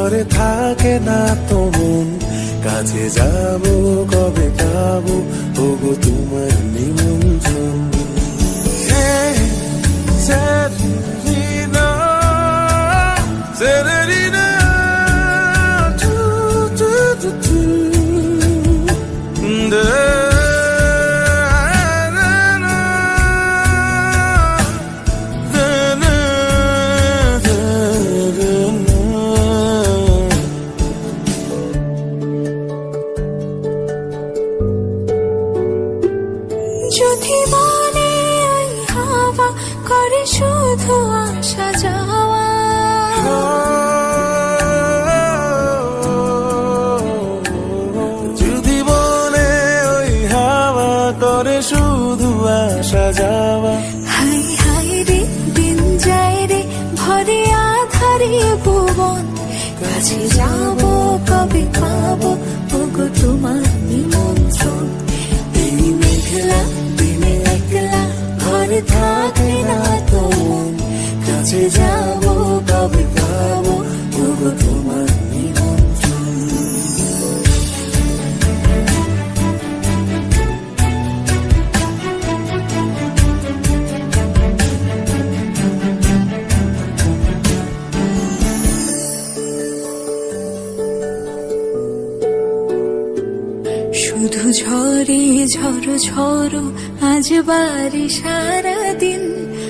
ঘরে থাকে না তো মন। কাছে যাব কবে পাবো ওগো তোমার নিমন্ত্রণ। হাওয়া করে শুধু আসা যাওয়া। যদি বলে ওই হাওয়া করে শুধু আসা যাওয়া। হাই হাই রে দিন যায় রে ভরে আধারে ভুবন। কাছে যাব কবে না তো মন কাছে যাব, কবে পাবো ওগো তোমার শুধু ঝরে ঝড়ো ঝড়ো আজ বাড়ি সারাদিন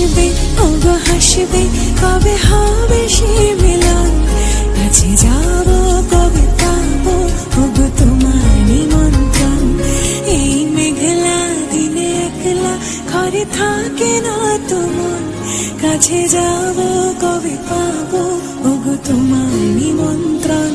আসবে ওগো হাসবে, কবে হবে সে মিলন? কাছে যাব, কবে পাবো ওগো তোমার নিমন্ত্রণ। এই মেঘলা দিনে একলা ঘরে থাকে না তো মন কাছে যাব, কবে পাবো ওগো তোমার নিমন্ত্রণ।